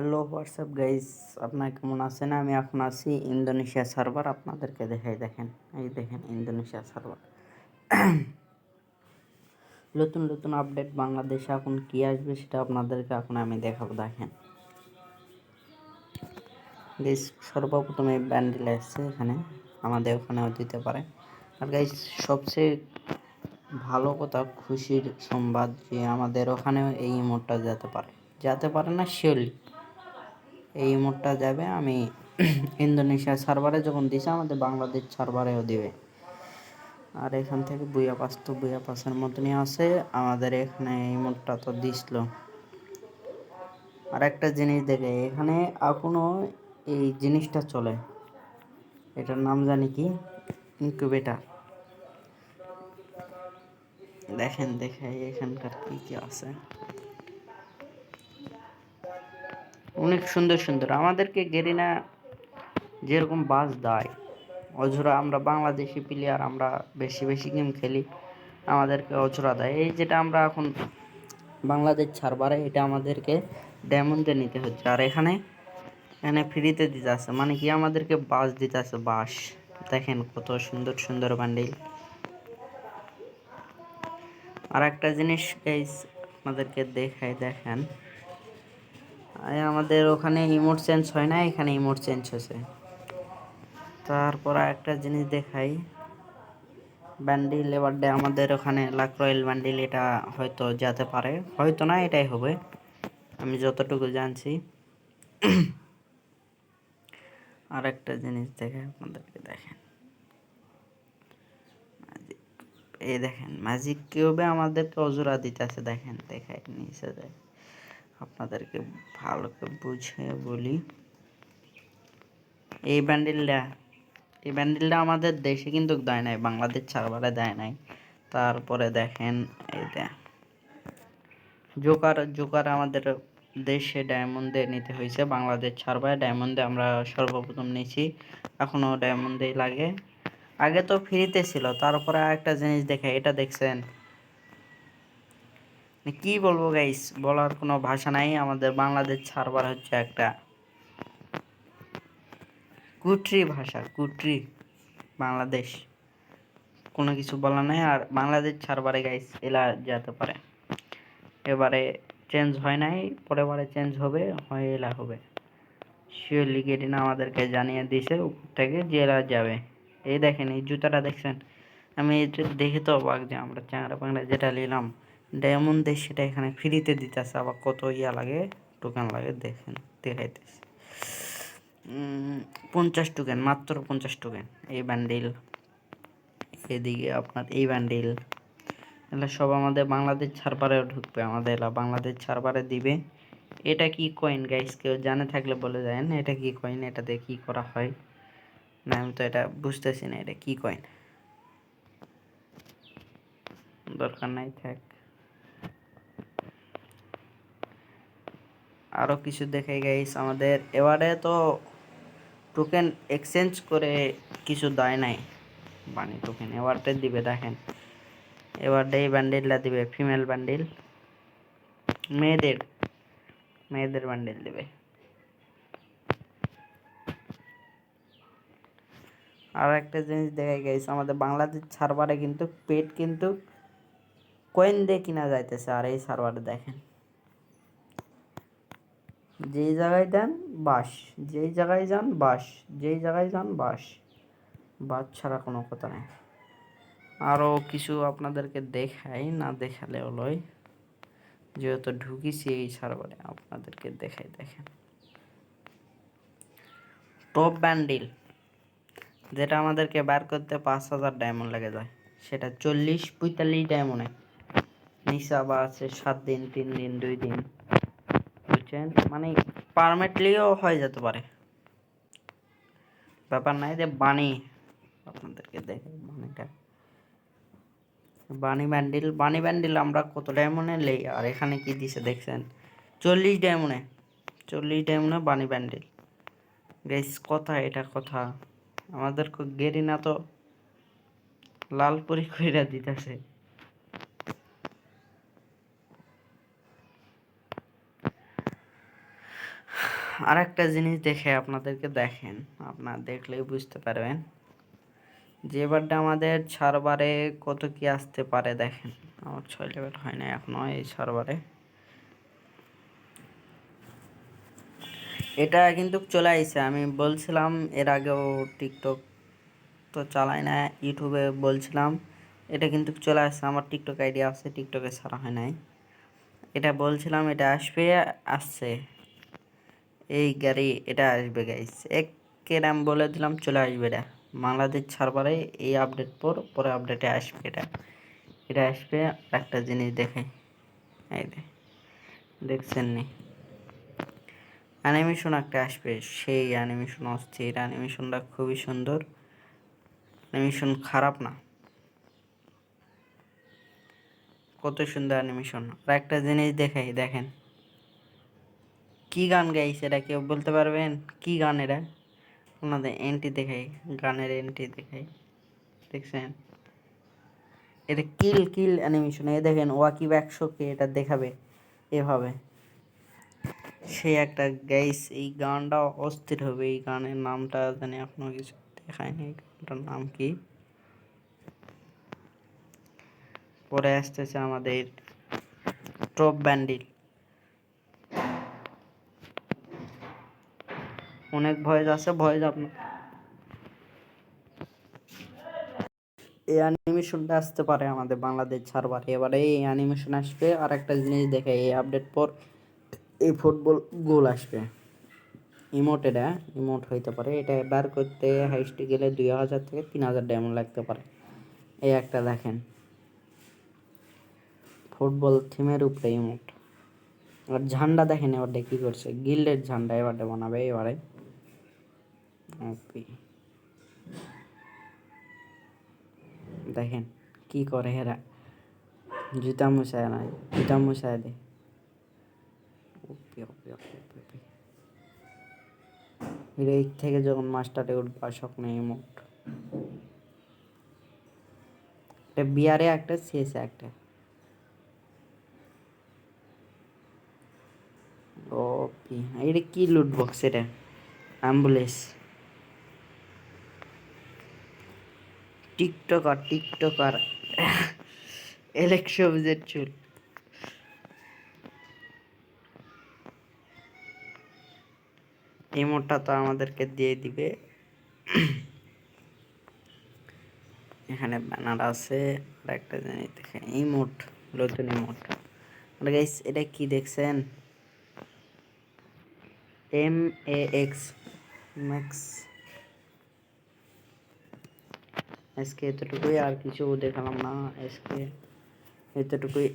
Hello WhatsApp guys? আপনার কেমন আছেন? আমি এখন আছি ইন্দোনেশিয়া সার্ভার। আপনাদেরকে দেখাই, দেখেন। এই দেখেন, ইন্দোনেশিয়া সার্ভার। নতুন নতুন আপডেট বাংলাদেশে এখন কী আসবে সেটা আপনাদেরকে এখন আমি দেখাবো, দেখেন। গাইস, সর্বপ্রথমে ব্যান্ডেল আসছে এখানে। আমাদের ওখানেও দিতে পারে। আর গাইস, সবচেয়ে ভালো কথা, খুশির সংবাদ যে আমাদের ওখানেও এই ইমোটটা যেতে পারে। যেতে পারে না শিওরলি এই ইমোটটা যাবে, আমি ইন্দোনেশিয়া সার্ভারে যখন দিছে, আমাদের বাংলাদেশ সার্ভারেও দিবে। আর এখান থেকে বুয়া পাস তো বুয়া পাসের মতনই আছে, আমাদের এখানে এই ইমোটটা তো দিছিল। আর একটা জিনিস দেখে, এখানে এখনও এই জিনিসটা চলে, এটার নাম জানি কি? ইনকিউবেটার। দেখেন, দেখে, এখানকার কি কি আছে। অনেক সুন্দর সুন্দর। আমাদেরকে গেরিনা যেরকম বাস দেয়, অঝোরা আমরা বাংলাদেশি প্লেয়ার আমরা বেশি বেশি গেম খেলি, আমাদেরকে অঝোরা দেয়। এই যেটা আমরা এখন বাংলাদেশ ছাড়বারে, এটা আমাদেরকে ডায়মন্ডে নিতে হচ্ছে। আর এখানে এখানে ফ্রিতে দিতে আছে। মানে কি আমাদেরকে বাস দিতে আছে, বাস। দেখেন কত সুন্দর সুন্দর বান্ডিল আর একটা জিনিস গাইস আপনাদেরকে দেখাই, দেখেন। আমাদের ওখানে ইমোট চেঞ্জ হয় না, এখানে ইমোট চেঞ্জ হয়েছে। তারপর একটা জিনিস দেখাই। ব্যান্ডিল এবার আমাদের ওখানে লাক রয়েল ব্যান্ডিল এটা হয়তো যেতে পারে। হয়তো না, এটাই হবে। আমি যতটুকু জানছি। আর একটা জিনিস দেখে আপনাদেরকে দেখেন। এই দেখেন ম্যাজিক কিউবে আমাদেরকে অজুরা দিতেছে, দেখেন, দেখাই, নিচে দেখ। আপনাদেরকে ভালো করে বুঝিয়ে বলি। এই ব্যান্ডেলটা এই ব্যান্ডেলটা আমাদের দেশে কিন্তু দেয় নাই, বাংলাদেশ সার্ভারে দেয় নাই। তারপরে দেখেন দেখ জোকার জোকার আমাদের দেশে ডায়মন্ডে নিতে হয়েছে, বাংলাদেশ সার্ভারে ডায়মন্ডে আমরা সর্বপ্রথম নিয়েছি, এখনও ডায়মন্ডেই লাগে। আগে তো ফ্রিতে ছিল, তারপরে একটা জিনিস দেখে, এটা দেখছেন কি বলব গাইস বলার কোনো ভাষা নাই, আমাদের বাংলাদেশ সার্ভার হচ্ছে একটা কুটরি ভাষা, কুটরি, বাংলাদেশ। কোনো কিছু বলা নাই, আর বাংলাদেশ সার্ভারে গাইস এলা যেতে পারে। এবারে চেঞ্জ হয় নাই পরের বারে চেঞ্জ হবে, হয় এলা হবে। শিওরলি গেটিনা আমাদেরকে জানিয়ে দিছে উপর থেকে এলা যাবে। এই দেখেন, এই জুতাটা দেখছেন? আমি এটা দেখে তো অবাক যে আমরা চ্যাংরা প্যাংরা যেটা নিলাম। ডায়মন্ড দেশ সেটা এখানে ফ্রিতে দিতেছে, আবার কত ইয়া লাগে টোকেন লাগে, দেখেন, দেখাইতেছে। পঞ্চাশ টোকেন মাত্র পঞ্চাশ টোকেন এই ব্যান্ডেল এদিকে আপনার এই ব্যান্ডেল এগুলো সব আমাদের বাংলাদেশ ছাড়বারেও ঢুকবে, আমাদের এলা বাংলাদেশ ছাড়বারে দিবে। এটা কি কয়েন গাইস কেউ জানে থাকলে বলে যায় না এটা কি কয়েন এটাতে কি করা হয়? না, আমি তো এটা বুঝতেছি না, এটা কি কয়েন দরকার নাই, থাক। আরও কিছু দেখে গাইস আমাদের এবারে তো টোকেন এক্সচেঞ্জ করে কিছু দেয় নাই। বানি টোকেন এবারটা দিবে, দেখেন। এবারটা এই ব্যান্ডেলটা দিবে ফিমেল ব্যান্ডেল মেয়েদের মেয়েদের ব্যান্ডেল দিবে। আর একটা জিনিস দেখা গেছে আমাদের বাংলাদেশ সার্ভারে কিন্তু পেট কিন্তু কয়েন দিয়ে কিনা যাইতেছে, আর এই সার্ভারে দেখেন। যেই জায়গায় দেন, বাস। যেই জায়গায় যান, বাস। যেই জায়গায় যান, বাস। বাস ছাড়া কোনো কথা নেই। আরও কিছু আপনাদেরকে দেখাই, না দেখালে লয়। যেহেতু ঢুকিছি এই সার্ভারে, আপনাদেরকে দেখাই, দেখেন। টপ ব্যান্ডিল যেটা আমাদেরকে বার করতে পাঁচ হাজার ডায়মন্ড লেগে যায়। সেটা চল্লিশ পঁয়তাল্লিশ ডায়মন্ডে নিশা বা আছে সাত দিন, তিন দিন, দুই দিন। বুঝছেন মানে পারমানেন্টলিও হয়ে যেতে পারে। ব্যাপার নাই যে বানি আপনাদেরকে দেখে বানিটা বানি ব্যান্ডিল বানি ব্যান্ডিল আমরা কত ডায়মন্ডে লেই আর এখানে কি দিছে দেখছেন? চল্লিশ ডায়মন্ডে চল্লিশ ডায়মন্ডে বানি ব্যান্ডিল। গেস কথা, এটা কথা। আমাদের গেরিনা তো লাল পরি কইরা দিতেছে। আর একটা জিনিস দেখে আপনাদেরকে দেখেন। আপনার দেখলেই বুঝতে পারবেন। যে এবারটা আমাদের সার্ভারে কত কি আসতে পারে দেখেন। আমার ছয় লেভেল হয় না এখনও এই সার্ভারে এটা কিন্তু চলে আইছে। আমি বলছিলাম, এর আগেও টিকটক তো চালাই না ইউটিউবে বলছিলাম, এটা কিন্তু চলে আসছে। আমার টিকটক আইডিয়া আছে টিকটকে ছাড়া হয় নাই। এটা বলছিলাম, এটা আসবে, আসছে। এই গাড়ি, এটা আসবে গাইস একের আমি বলে দিলাম, চলে আসবে এটা। বাংলাদেশ ছাড়বারে এই আপডেট পর, পরে আপডেটে আসবে এটা। এটা আসবে একটা জিনিস দেখে। এই দেখছেন নি? অ্যানিমেশন একটা আসবে, সেই অ্যানিমেশন অস্থির। অ্যানিমেশনটা খুবই সুন্দর। অ্যানিমেশন খারাপ না। কত সুন্দর অ্যানিমেশন আর একটা জিনিস দেখাই, দেখেন। কি গান গাইছে এটা কেউ বলতে পারবেন? কি গান এটা? ওনাদের এন্ট্রি দেখাই, গানের এন্ট্রি দেখাই। দেখছেন? এটা কিল কিল অ্যানিমেশন এ দেখেন, ওয়াকি একশোকে এটা দেখাবে এভাবে। সেই একটা গাইস এই গানটা অস্থির হবে। এই গানের নামটা জানি এখনও কিছু দেখায়নি। এই গানটার নাম কি? পরে আসতেছে আমাদের টপ ব্যান্ডিল অনেক ভয়েস আছে, ভয়েস আপনার। এই অ্যানিমেশনটা আসতে পারে আমাদের বাংলাদেশ ছাড়বার এবারে এই অ্যানিমেশন আসবে আর একটা জিনিস দেখে এই আপডেট পর এই ফুটবল গোল আসবে। ইমোট এটা ইমোট হইতে পারে। এটা বার করতে হাইস্টে গেলে দুই হাজার থেকে তিন হাজার ডায়মন্ড লাগতে পারে। এই একটা দেখেন। ফুটবল থিমের উপরে ইমোট। আর ঝান্ডা দেখেন এবারটা কী করছে। গিল্ডের ঝান্ডা এবারটা বানাবে, এবারে। ওপি দেখেন কি করে হেরা জুতা মুছায় না, জুতা মুছায় দে। ওপি থেকে যখন মাস্টারে উঠবা স্বপ্ন ইমোট এটা বিয়ারে একটা সিএসে একটা। ওপি এটা কি লুট বক্স এটা? Ambulance TikToker TikToker. এলেকশনের চুল ইমোটটা তো আমাদেরকে দিয়ে দিবে। এখানে ব্যানার আছে, আর একটা জিনিস দেখেন ইমোট নতুন ইমোট আর গাইস এটা কি দেখছেন? এম এ এক্স ম্যাক্স আজকে এতটুকুই আর কিছু দেখালাম না। আজকে এতটুকুই।